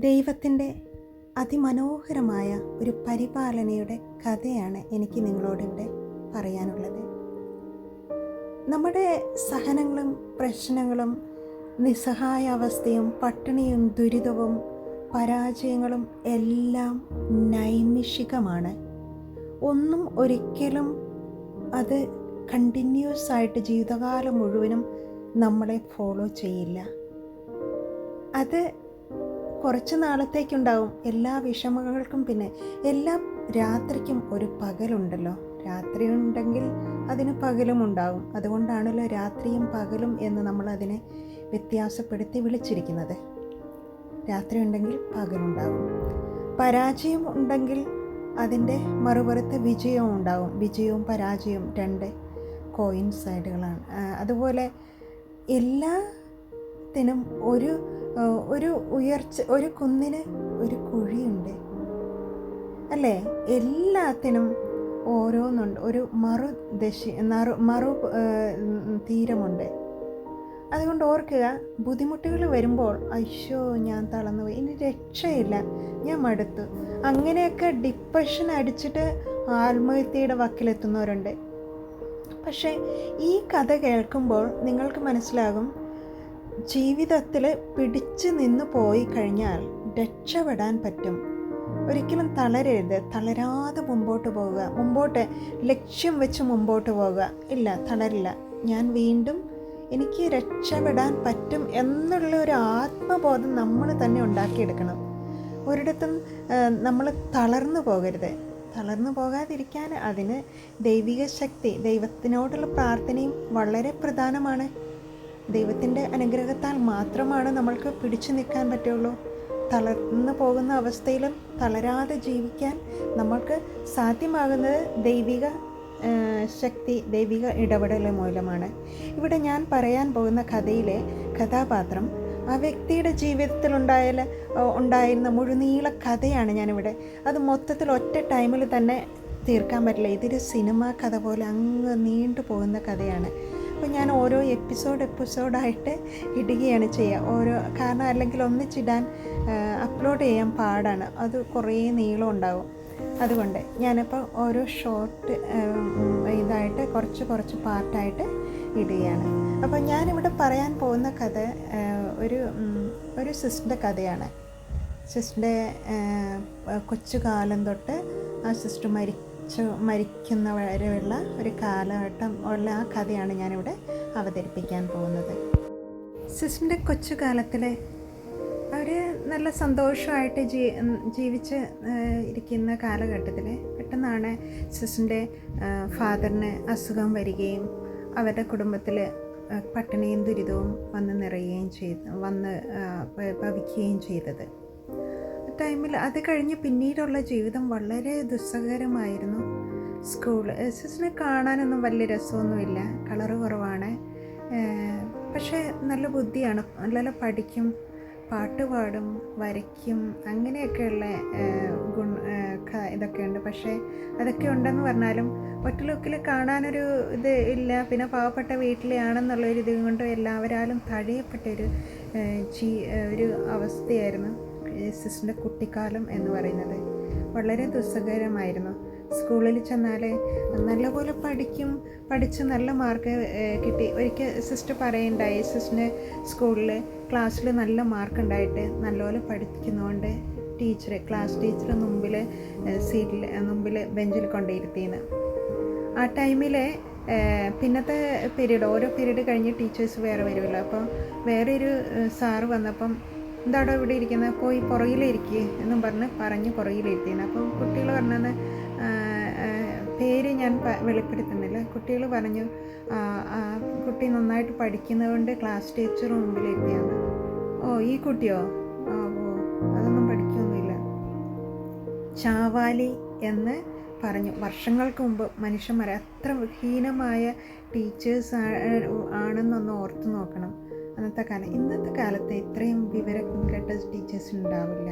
ദൈവത്തിന്റെ അതിമനോഹരമായ ഒരു പരിപാലനയുടെ കഥയാണ് എനിക്ക് നിങ്ങളോടിവിടെ പറയാനുള്ളത്. നമ്മുടെ സഹനങ്ങളും പ്രശ്നങ്ങളും നിസ്സഹായ അവസ്ഥയും പട്ടിണിയും ദുരിതവും പരാജയങ്ങളും എല്ലാം നൈമിഷികമാണ്. ഒന്നും ഒരിക്കലും അത് കണ്ടിന്യൂസ് ആയിട്ട് ജീവിതകാലം മുഴുവനും നമ്മളെ ഫോളോ ചെയ്യില്ല. അത് കുറച്ച് നാളത്തേക്കുണ്ടാവും എല്ലാ വിഷമങ്ങൾക്കും പിന്നെ. എല്ലാ രാത്രിക്കും ഒരു പകലുണ്ടല്ലോ. രാത്രി ഉണ്ടെങ്കിൽ അതിന് പകലും ഉണ്ടാവും അതുകൊണ്ടാണല്ലോ രാത്രിയും പകലും എന്ന് നമ്മൾ അതിനെ വ്യത്യാസപ്പെടുത്തി വിളിച്ചിരിക്കുന്നത്. രാത്രി ഉണ്ടെങ്കിൽ പകലുണ്ടാവും. പരാജയം ഉണ്ടെങ്കിൽ അതിന്റെ മറുപുറത്ത് വിജയവും ഉണ്ടാവും. വിജയവും പരാജയവും രണ്ട് കോയിൻ സൈഡുകളാണ് അതുപോലെ എല്ലാത്തിനും ഒരു ഒരു ഉയർച്ച ഒരു കുന്നിന് ഒരു കുഴിയുണ്ട്. അല്ലേ? എല്ലാത്തിനും ഓരോന്നുണ്ട്. ഒരു മറു ദശ നറു മറു തീരമുണ്ട്. അതുകൊണ്ട് ഓർക്കുക ബുദ്ധിമുട്ടുകൾ വരുമ്പോൾ അയ്യോ ഞാൻ തളർന്നു പോയി ഇനി രക്ഷയില്ല. ഞാൻ മടുത്തു. അങ്ങനെയൊക്കെ ഡിപ്രഷൻ അടിച്ചിട്ട് ആത്മഹത്യയുടെ വക്കിലെത്തുന്നവരുണ്ട്. പക്ഷേ ഈ കഥ കേൾക്കുമ്പോൾ നിങ്ങൾക്ക് മനസ്സിലാകും ജീവിതത്തിൽ പിടിച്ചു നിന്ന് പോയി കഴിഞ്ഞാൽ രക്ഷപ്പെടാൻ പറ്റും. ഒരിക്കലും തളരരുത്. തളരാതെ മുമ്പോട്ട് പോവുക. മുമ്പോട്ട് ലക്ഷ്യം വെച്ച് മുമ്പോട്ട് പോവുക. ഇല്ല തളരില്ല. ഞാൻ വീണ്ടും എനിക്ക് രക്ഷപ്പെടാൻ പറ്റും എന്നുള്ള ഒരു ആത്മബോധം നമ്മൾ തന്നെ ഉണ്ടാക്കിയെടുക്കണം. ഒരിടത്തും നമ്മൾ തളർന്നു പോകരുത്. തളർന്നു പോകാതിരിക്കാൻ അതിന് ദൈവിക ശക്തി ദൈവത്തിനോടുള്ള പ്രാർത്ഥനയും വളരെ പ്രധാനമാണ്. ദൈവത്തിന്റെ അനുഗ്രഹത്താൽ മാത്രമാണ് നമ്മൾക്ക് പിടിച്ചു നിൽക്കാൻ പറ്റുള്ളൂ. തളർന്നു പോകുന്ന അവസ്ഥയിലും തളരാതെ ജീവിക്കാൻ നമ്മൾക്ക് സാധ്യമാകുന്നത് ദൈവിക ശക്തി ദൈവിക ഇടപെടൽ മൂലമാണ്. ഇവിടെ ഞാൻ പറയാൻ പോകുന്ന കഥയിലെ കഥാപാത്രം ആ വ്യക്തിയുടെ ജീവിതത്തിൽ ഉണ്ടായ ഉണ്ടായിരുന്ന മുഴുനീള കഥയാണ് ഞാനിവിടെ. അത് മൊത്തത്തിൽ ഒറ്റ ടൈമിൽ തന്നെ തീർക്കാൻ പറ്റില്ല. ഇതൊരു സിനിമ കഥ പോലെ അങ്ങ് നീണ്ടു പോകുന്ന കഥയാണ്. അപ്പോൾ ഞാൻ ഓരോ എപ്പിസോഡ് എപ്പിസോഡായിട്ട് ഇടുകയാണ് ചെയ്യുക ഓരോ കാരണം അല്ലെങ്കിൽ ഒന്നിച്ചിടാൻ അപ്ലോഡ് ചെയ്യാൻ പാടാണ്. അത് കുറേ നീളം ഉണ്ടാവും. അതുകൊണ്ട് ഞാനിപ്പോൾ ഓരോ ഷോർട്ട് ഇതായിട്ട് കുറച്ച് കുറച്ച് പാർട്ടായിട്ട് ഇടുകയാണ്. അപ്പോൾ ഞാനിവിടെ പറയാൻ പോകുന്ന കഥ ഒരു ഒരു സിസ്റ്ററിന്റെ കഥയാണ്. സിസ്റ്ററിന്റെ കൊച്ചുകാലം തൊട്ട് ആ സിസ്റ്റർ മരിച്ചു മരിക്കുന്ന വരെയുള്ള ഒരു കാലഘട്ടം ഉള്ള ആ കഥയാണ് ഞാനിവിടെ അവതരിപ്പിക്കാൻ പോകുന്നത്. സിസ്റ്ററിന്റെ കൊച്ചുകാലത്തിലെ അവർ നല്ല സന്തോഷമായിട്ട് ജീ ജീവിച്ച് ഇരിക്കുന്ന കാലഘട്ടത്തിൽ പെട്ടെന്നാണ് സിസ്റ്ററിന്റെ ഫാദറിന് അസുഖം വരികയും അവരുടെ കുടുംബത്തിൽ പട്ടിണിയും ദുരിതവും വന്ന് നിറയുകയും ചെയ്തു വന്ന് ഭവിക്കുകയും ചെയ്തത്. ടൈമിൽ അത് കഴിഞ്ഞ് പിന്നീടുള്ള ജീവിതം വളരെ ദുസ്സഹകരമായിരുന്നു. സ്കൂൾ എസ് എസിനെ കാണാനൊന്നും വലിയ രസമൊന്നുമില്ല. കളറ് കുറവാണ്. പക്ഷേ നല്ല ബുദ്ധിയാണ്. നല്ല പഠിക്കും പാട്ട് പാടും വരയ്ക്കും അങ്ങനെയൊക്കെയുള്ള ഗുണ ഇതൊക്കെ ഉണ്ട് പക്ഷേ അതൊക്കെ ഉണ്ടെന്ന് പറഞ്ഞാലും ഒറ്റ ലുക്കിൽ കാണാനൊരു ഇത് ഇല്ല. പിന്നെ പാവപ്പെട്ട വീട്ടിലെയാണെന്നുള്ളൊരു ഇത് കൊണ്ട് എല്ലാവരാലും തഴയപ്പെട്ടൊരു ജീ ഒരു അവസ്ഥയായിരുന്നു. സിസ്റ്ററിന്റെ കുട്ടിക്കാലം എന്ന് പറയുന്നത്. വളരെ ദുസ്സഹകരമായിരുന്നു. സ്കൂളിൽ ചെന്നാൽ നല്ലപോലെ പഠിക്കും പഠിച്ച് നല്ല മാർക്ക് കിട്ടി. ഒരിക്കൽ സിസ്റ്റർ പറയുണ്ടായി സിസ്റ്ററിന് സ്കൂളിൽ ക്ലാസ്സിൽ നല്ല മാർക്ക് ഉണ്ടായിട്ട് നല്ലപോലെ പഠിക്കുന്നതുകൊണ്ട് ടീച്ചർ ക്ലാസ് ടീച്ചർ മുമ്പിൽ സീറ്റിൽ മുമ്പിൽ ബെഞ്ചിൽ കൊണ്ടിരുത്തിയെന്ന് ആ ടൈമിൽ പിന്നത്തെ പീരീഡ് ഓരോ പീരീഡ് കഴിഞ്ഞ് ടീച്ചേഴ്സ് വേറെ വരുമല്ലോ. അപ്പോൾ വേറെ ഒരു സാറ് വന്നപ്പം എന്താടോ ഇവിടെ ഇരിക്കുന്നത് പോയി പുറകിലിരിക്കുക എന്നും പറഞ്ഞ് പറഞ്ഞ് പുറകിലിരുത്തിയിരുന്നു അപ്പോൾ കുട്ടികൾ പറഞ്ഞത് പേര് ഞാൻ വെളിപ്പെടുത്തുന്നില്ല. കുട്ടികൾ പറഞ്ഞു കുട്ടി നന്നായിട്ട് പഠിക്കുന്നതുകൊണ്ട് ക്ലാസ് ടീച്ചർ മുമ്പിലിരുത്തിയാണ് ഓ ഈ കുട്ടിയോ? ഓ അതൊന്നും പഠിക്കൊന്നുമില്ല. ചാവാലി എന്ന് പറഞ്ഞു. വർഷങ്ങൾക്ക് മുമ്പ് മനുഷ്യന്മാരെ അത്ര ഹീനമായ ടീച്ചേഴ്സ് ആണെന്നൊന്ന് ഓർത്ത് നോക്കണം. അന്നത്തെ കാലം. ഇന്നത്തെ കാലത്ത് ഇത്രയും വിവരം കേട്ട ടീച്ചേഴ്സ് ഉണ്ടാവില്ല.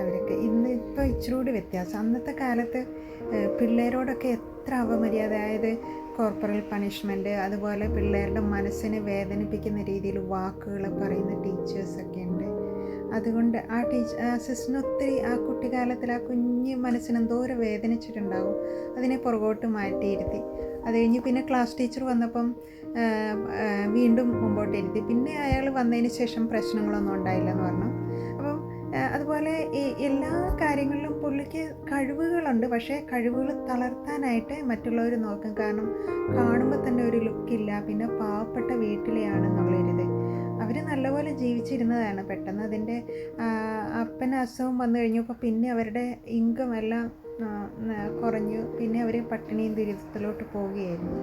അവരൊക്കെ ഇന്ന് ഇപ്പോൾ ഇച്ചിരി കൂടി വ്യത്യാസം. അന്നത്തെ കാലത്ത് പിള്ളേരോടൊക്കെ എത്ര അവമര്യാദ. അതായത് കോർപ്പറൽ പണിഷ്മെന്റ് അതുപോലെ പിള്ളേരുടെ മനസ്സിനെ വേദനിപ്പിക്കുന്ന രീതിയിൽ വാക്കുകൾ പറയുന്ന ടീച്ചേഴ്സൊക്കെ ഉണ്ട്. അതുകൊണ്ട് ആ ടീച്ചർ ആ സിസ്റ്ററിന് ഒത്തിരി ആ കുട്ടിക്കാലത്തിൽ ആ കുഞ്ഞ് മനസ്സിന് എന്തോരം വേദനിച്ചിട്ടുണ്ടാവും. അതിനെ പുറകോട്ട് മാറ്റിയിരുത്തി അത് കഴിഞ്ഞ് പിന്നെ ക്ലാസ് ടീച്ചർ വന്നപ്പം വീണ്ടും മുമ്പോട്ട് ഇരുത്തി. പിന്നെ അയാൾ വന്നതിന് ശേഷം പ്രശ്നങ്ങളൊന്നും ഉണ്ടായില്ലെന്ന് പറഞ്ഞു. അപ്പം അതുപോലെ ഈ എല്ലാ കാര്യങ്ങളിലും പുള്ളിക്ക് കഴിവുകളുണ്ട്. പക്ഷേ കഴിവുകൾ തളർത്താനായിട്ട് മറ്റുള്ളവർ നോക്കും. കാരണം കാണുമ്പോൾ തന്നെ ഒരു ലുക്കില്ല പിന്നെ പാവപ്പെട്ട വീട്ടിലെയാണെന്നുള്ളൊരിത് അവർ നല്ലപോലെ ജീവിച്ചിരുന്നതാണ്. പെട്ടെന്ന് അതിന്റെ അപ്പന് അസുഖം വന്നു കഴിഞ്ഞപ്പോൾ പിന്നെ അവരുടെ ഇൻകം എല്ലാം കുറഞ്ഞു. പിന്നെ അവർ പട്ടിണിയും ദുരിതത്തിലോട്ട് പോവുകയായിരുന്നു.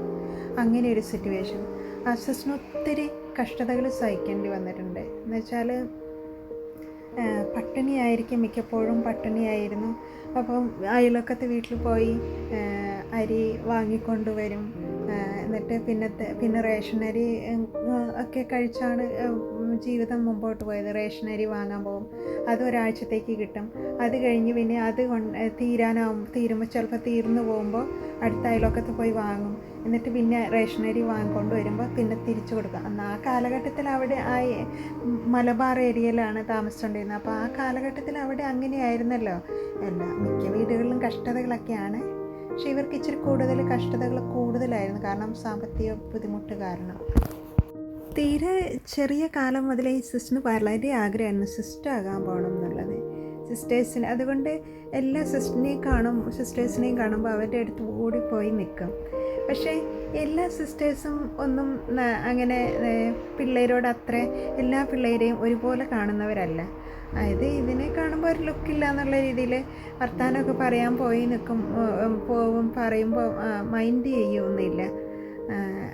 അങ്ങനെ ഒരു സിറ്റുവേഷൻ അസസിന് ഒത്തിരി കഷ്ടതകൾ സഹിക്കേണ്ടി വന്നിട്ടുണ്ട്. എന്നുവെച്ചാൽ പട്ടിണിയായിരിക്കും മിക്കപ്പോഴും പട്ടിണിയായിരുന്നു. അപ്പം അയലൊക്കത്തെ വീട്ടിൽ പോയി അരി വാങ്ങിക്കൊണ്ടുവരും ആ, എന്നിട്ട് പിന്നത്തെ പിന്നെ റേഷനറി ഒക്കെ കഴിച്ചാണ് ജീവിതം മുമ്പോട്ട് പോയത്. റേഷനറി വാങ്ങാൻ പോകും. അത് ഒരാഴ്ചത്തേക്ക് കിട്ടും. അത് കഴിഞ്ഞ് പിന്നെ അത് തീരാനാവും. തീരുമ്പോൾ ചിലപ്പോൾ തീർന്നു പോകുമ്പോൾ അടുത്ത അയലോക്കത്ത് പോയി വാങ്ങും. എന്നിട്ട് പിന്നെ റേഷനറി വാങ്ങിക്കൊണ്ട് വരുമ്പോൾ പിന്നെ തിരിച്ചു കൊടുക്കും. അന്ന് ആ കാലഘട്ടത്തിൽ അവിടെ ആ മലബാർ ഏരിയയിലാണ് താമസിച്ചുകൊണ്ടിരുന്നത് അപ്പോൾ ആ കാലഘട്ടത്തിൽ അവിടെ അങ്ങനെയായിരുന്നല്ലോ. എല്ലാ മിക്ക വീടുകളിലും കഷ്ടതകളൊക്കെയാണ്. പക്ഷെ ഇവർക്ക് ഇച്ചിരി കൂടുതൽ കഷ്ടതകൾ കൂടുതലായിരുന്നു. കാരണം സാമ്പത്തിക ബുദ്ധിമുട്ട് കാരണം. തീരെ ചെറിയ കാലം മുതലേ ഈ സിസ്റ്ററിന് വളരെ ആഗ്രഹമായിരുന്നു. സിസ്റ്റർ ആകാൻ പോകണം എന്നുള്ളത്. സിസ്റ്റേഴ്സിന് അതുകൊണ്ട് എല്ലാ സിസ്റ്ററിനെയും കാണും സിസ്റ്റേഴ്സിനെയും കാണുമ്പോൾ അവരുടെ അടുത്ത് ഓടിപ്പോയി നിൽക്കും. പക്ഷേ എല്ലാ സിസ്റ്റേഴ്സും ഒന്നും അങ്ങനെ പിള്ളേരോട് അത്ര എല്ലാ പിള്ളേരെയും ഒരുപോലെ കാണുന്നവരല്ല. അതായത് ഇതിനെ കാണുമ്പോൾ ഒരു ലുക്കില്ല എന്നുള്ള രീതിയിൽ വർത്തമാനമൊക്കെ പറയാൻ പോയി നിൽക്കും പോവും പറയുമ്പോൾ മൈൻഡ് ചെയ്യൊന്നുമില്ല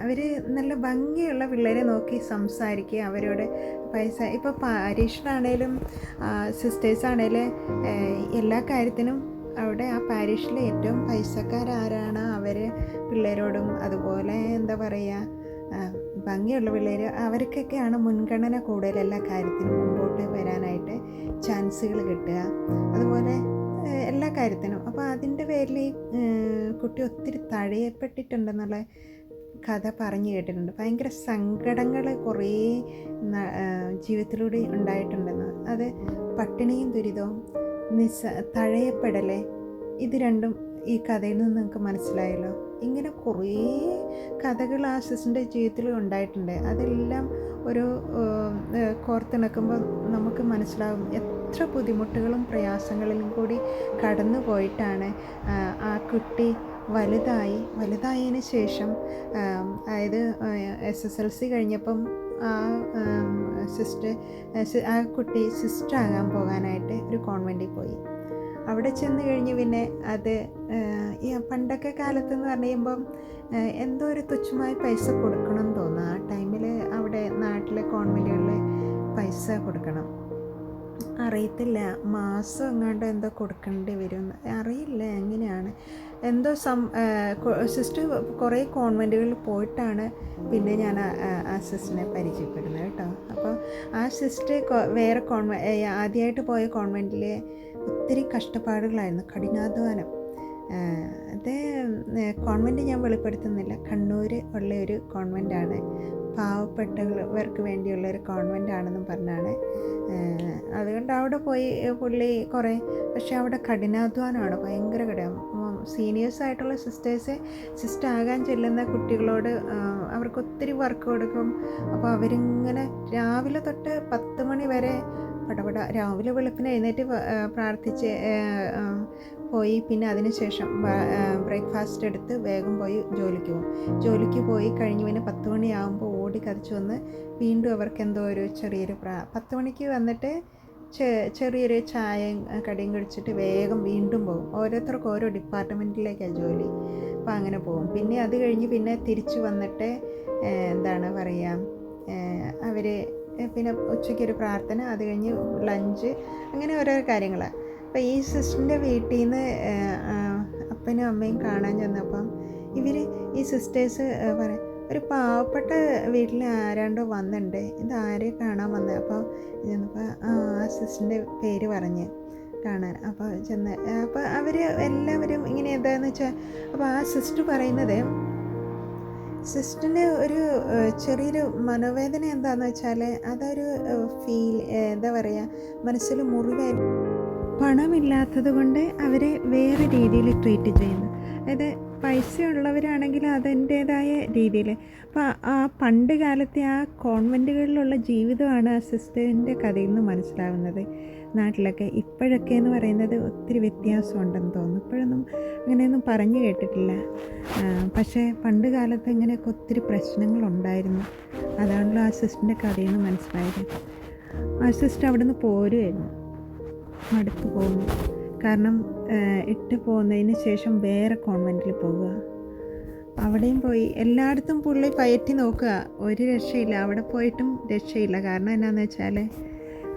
അവർ നല്ല ഭംഗിയുള്ള പിള്ളേരെ നോക്കി സംസാരിക്കുക അവരോട് പൈസ ഇപ്പോൾ പാരീഷിലാണേലും സിസ്റ്റേഴ്സാണേലും എല്ലാ കാര്യത്തിനും അവിടെ ആ പാരീഷിലെ ഏറ്റവും പൈസക്കാരാരാണ് അവർ പിള്ളേരോടും. അതുപോലെ എന്താ പറയുക ഭംഗിയുള്ള പിള്ളേർ അവർക്കൊക്കെയാണ് മുൻഗണന കൂടുതൽ എല്ലാ കാര്യത്തിനും മുമ്പോട്ട് വരാനായിട്ട് ചാൻസുകൾ കിട്ടുക. അതുപോലെ എല്ലാ കാര്യത്തിനും. അപ്പോൾ അതിന്റെ പേരിൽ ഈ കുട്ടി ഒത്തിരി തഴയപ്പെട്ടിട്ടുണ്ടെന്നുള്ള കഥ പറഞ്ഞു കേട്ടിട്ടുണ്ട്. ഭയങ്കര സങ്കടങ്ങൾ കുറേ ജീവിതത്തിലൂടെ ഉണ്ടായിട്ടുണ്ടെന്ന്. അത് പട്ടിണിയും ദുരിതവും നിസ്സ തഴയപ്പെടലേ ഇത് രണ്ടും ഈ കഥയിൽ നിന്ന് നിങ്ങൾക്ക് മനസ്സിലായല്ലോ? ഇങ്ങനെ കുറേ കഥകൾ ആ സിസിന്റെ ജീവിതത്തിൽ ഉണ്ടായിട്ടുണ്ട്. അതെല്ലാം ഒരു കോർത്തിണക്കുമ്പോൾ നമുക്ക് മനസ്സിലാകും എത്ര ബുദ്ധിമുട്ടുകളും പ്രയാസങ്ങളിലും കൂടി കടന്നു പോയിട്ടാണ് ആ കുട്ടി വലുതായി. വലുതായതിന് ശേഷം അതായത് എസ് എസ് എൽ സി കഴിഞ്ഞപ്പം ആ സിസ്റ്റർ ആ കുട്ടി സിസ്റ്റർ ആകാൻ പോകാനായിട്ട് ഒരു കോൺവെന്റിൽ പോയി. അവിടെ ചെന്ന് കഴിഞ്ഞ് പിന്നെ അത് പണ്ടൊക്കെ കാലത്ത് എന്ന് പറയുമ്പം എന്തോ ഒരു തുച്ഛമായ പൈസ കൊടുക്കണം എന്ന് തോന്നുന്നു ആ ടൈമിൽ അവിടെ നാട്ടിലെ കോൺവെന്റുകളിൽ പൈസ കൊടുക്കണം. അറിയത്തില്ല മാസം എങ്ങാണ്ട് എന്തോ കൊടുക്കേണ്ടി വരും. അറിയില്ല എങ്ങനെയാണ്? എന്തോ സം സിസ്റ്റർ കുറേ കോൺവെന്റുകളിൽ പോയിട്ടാണ് പിന്നെ ഞാൻ ആ- സിസ്റ്ററിനെ പരിചയപ്പെടുന്നത് കേട്ടോ. അപ്പോൾ ആ സിസ്റ്റർ വേറെ കോൺവെ ആദ്യമായിട്ട് പോയ കോൺവെന്റിൽ ഒത്തിരി കഷ്ടപ്പാടുകളായിരുന്നു. കഠിനാധ്വാനം. അത് കോൺവെന്റ് ഞാൻ വെളിപ്പെടുത്തുന്നില്ല. കണ്ണൂർ ഉള്ള ഒരു കോൺവെന്റാണ് പാവപ്പെട്ടവർക്ക് വേണ്ടിയുള്ള ഒരു കോൺവെന്റ് ആണെന്നും പറഞ്ഞാണ് അതുകൊണ്ട് അവിടെ പോയി പുള്ളി കുറേ പക്ഷേ അവിടെ കഠിനാധ്വാനമാണ് ഭയങ്കര കഠിനം സീനിയേഴ്സ് ആയിട്ടുള്ള സിസ്റ്റേഴ്സ് സിസ്റ്റർ ആകാൻ ചെല്ലുന്ന കുട്ടികളോട് അവർക്ക് ഒത്തിരി വർക്ക് കൊടുക്കും. അപ്പോൾ അവരിങ്ങനെ രാവിലെ തൊട്ട് പത്ത് മണി വരെ പടപട രാവിലെ വെളുപ്പിന് എഴുന്നേറ്റ് പ്രാർത്ഥിച്ച് പോയി. പിന്നെ അതിനുശേഷം ബ്രേക്ക്ഫാസ്റ്റ് എടുത്ത് വേഗം പോയി ജോലിക്ക് പോകും. ജോലിക്ക് പോയി കഴിഞ്ഞ് പിന്നെ പത്ത് മണിയാകുമ്പോൾ ഓടി കതിച്ച് വന്ന് വീണ്ടും അവർക്ക് എന്തോ ഒരു ചെറിയൊരു പ്രാ പത്ത് മണിക്ക് വന്നിട്ട് ചെറിയൊരു ചായയും കടിയും കഴിച്ചിട്ട് വേഗം വീണ്ടും പോകും. ഓരോരുത്തർക്കും ഓരോ ഡിപ്പാർട്ട്മെന്റിലേക്കാണ് ജോലി. അപ്പോൾ അങ്ങനെ പോകും. പിന്നെ അത് കഴിഞ്ഞ് പിന്നെ തിരിച്ചു വന്നിട്ട് എന്താണ് പറയുക അവർ പിന്നെ ഉച്ചയ്ക്ക് ഒരു പ്രാർത്ഥന അത് കഴിഞ്ഞ് ലഞ്ച് അങ്ങനെ ഓരോ കാര്യങ്ങളാണ് അപ്പോൾ ഈ സിസ്റ്ററിന്റെ വീട്ടിൽ നിന്ന് അപ്പനും അമ്മയും കാണാൻ ചെന്നപ്പം ഇവർ ഈ സിസ്റ്റേഴ്സ് പറയാം ഒരു പാവപ്പെട്ട വീട്ടിൽ ആരാണ്ടോ വന്നിട്ടുണ്ട് ഇത് ആരെ കാണാൻ വന്നത് അപ്പോൾ ചെന്നപ്പോൾ ആ സിസ്റ്ററിന്റെ പേര് പറഞ്ഞ് കാണാൻ. അപ്പോൾ ചെന്ന് അപ്പോൾ അവർ എല്ലാവരും ഇങ്ങനെ എന്താണെന്ന് വെച്ചാൽ അപ്പോൾ ആ സിസ്റ്റർ പറയുന്നത് സിസ്റ്ററിന് ഒരു ചെറിയൊരു മനോവേദന എന്താണെന്ന് വെച്ചാൽ അതൊരു ഫീൽ എന്താ പറയുക മനസ്സിൽ മുറിവായി പണമില്ലാത്തത് കൊണ്ട് അവരെ വേറെ രീതിയിൽ ട്രീറ്റ് ചെയ്യുന്നു. അതായത് പൈസ ഉള്ളവരാണെങ്കിൽ അതിന്റേതായ രീതിയിൽ. അപ്പോൾ ആ പണ്ട് കാലത്തെ ആ കോൺവെന്റുകളിലുള്ള ജീവിതമാണ് സിസ്റ്ററിന്റെ കഥയിൽ നിന്ന് മനസ്സിലാവുന്നത്. നാട്ടിലൊക്കെ ഇപ്പോഴൊക്കെ എന്ന് പറയുന്നത് ഒത്തിരി വ്യത്യാസമുണ്ടെന്ന് തോന്നുന്നു. ഇപ്പോഴൊന്നും അങ്ങനെയൊന്നും പറഞ്ഞു കേട്ടിട്ടില്ല. പക്ഷേ പണ്ട് കാലത്ത് ഇങ്ങനെയൊക്കെ ഒത്തിരി പ്രശ്നങ്ങളുണ്ടായിരുന്നു. അതാണല്ലോ ആ സിസ്റ്ററിന്റെ കഥയിൽ നിന്ന് മനസ്സിലായത്. ആ സിസ്റ്റർ അവിടെ നിന്ന് പോരുമായിരുന്നു അടുത്ത് പോകുന്നു. കാരണം ഇട്ട് പോകുന്നതിന് ശേഷം വേറെ കോൺവെന്റിൽ പോവുക അവിടെയും പോയി. എല്ലായിടത്തും പുള്ളി പയറ്റി നോക്കുക. ഒരു രക്ഷയില്ല. അവിടെ പോയിട്ടും രക്ഷയില്ല. കാരണം എന്നാന്ന് വെച്ചാൽ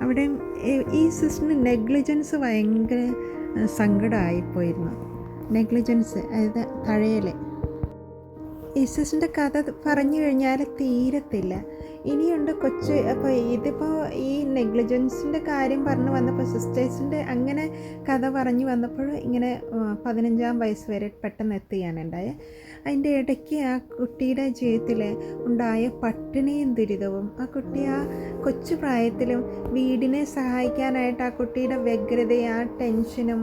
അവിടെയും ഈ- സിസ്റ്ററിന് നെഗ്ലിജൻസ് ഭയങ്കര സങ്കടമായിപ്പോയിരുന്നു. നെഗ്ലിജൻസ് അതായത് തഴയൽ ഈസസിന്റെ കഥ പറഞ്ഞു കഴിഞ്ഞാൽ തീരത്തില്ല. ഇനിയുണ്ട് കൊച്ച് അപ്പോൾ ഇതിപ്പോൾ ഈ നെഗ്ലിജൻസിന്റെ കാര്യം പറഞ്ഞു വന്നപ്പോൾ സിസ്റ്റേഴ്സിന്റെ അങ്ങനെ കഥ പറഞ്ഞു വന്നപ്പോൾ ഇങ്ങനെ പതിനഞ്ചാം വയസ്സ് വരെ പെട്ടെന്ന് എത്തുകയാണ് ഉണ്ടായത് അതിന്റെ ഇടയ്ക്ക് ആ കുട്ടിയുടെ ജീവിതത്തിൽ ഉണ്ടായ പട്ടിണിയും ദുരിതവും ആ കുട്ടി ആ കൊച്ചു പ്രായത്തിലും വീടിനെ സഹായിക്കാനായിട്ട് ആ കുട്ടിയുടെ വ്യഗ്രതയും ആ ടെൻഷനും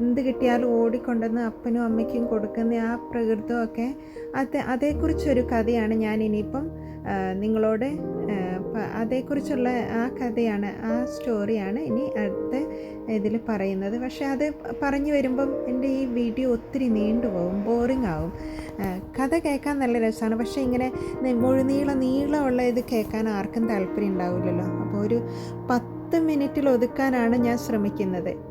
എന്ത് കിട്ടിയാലും ഓടിക്കൊണ്ടുവന്ന് അപ്പനും അമ്മയ്ക്കും കൊടുക്കുന്ന ആ പ്രകൃതമൊക്കെ അത് അതേക്കുറിച്ചൊരു കഥയാണ് ഞാൻ ഇനിയിപ്പം നിങ്ങളോട് പ- അതേക്കുറിച്ചുള്ള ആ കഥയാണ് ആ സ്റ്റോറിയാണ് ഇനി അടുത്ത ഇതിൽ പറയുന്നത്. പക്ഷേ അത് പറഞ്ഞു വരുമ്പം എന്റെ ഈ വീഡിയോ ഒത്തിരി നീണ്ടുപോകും ബോറിംഗ് ആവും. കഥ കേൾക്കാൻ നല്ല രസമാണ്. പക്ഷേ ഇങ്ങനെ മുഴുനീളം നീളമുള്ള ഇത് കേൾക്കാൻ ആർക്കും താല്പര്യം ഉണ്ടാവില്ലല്ലോ. അപ്പോൾ ഒരു പത്ത് മിനിറ്റിൽ ഒതുക്കാനാണ് ഞാൻ ശ്രമിക്കുന്നത്.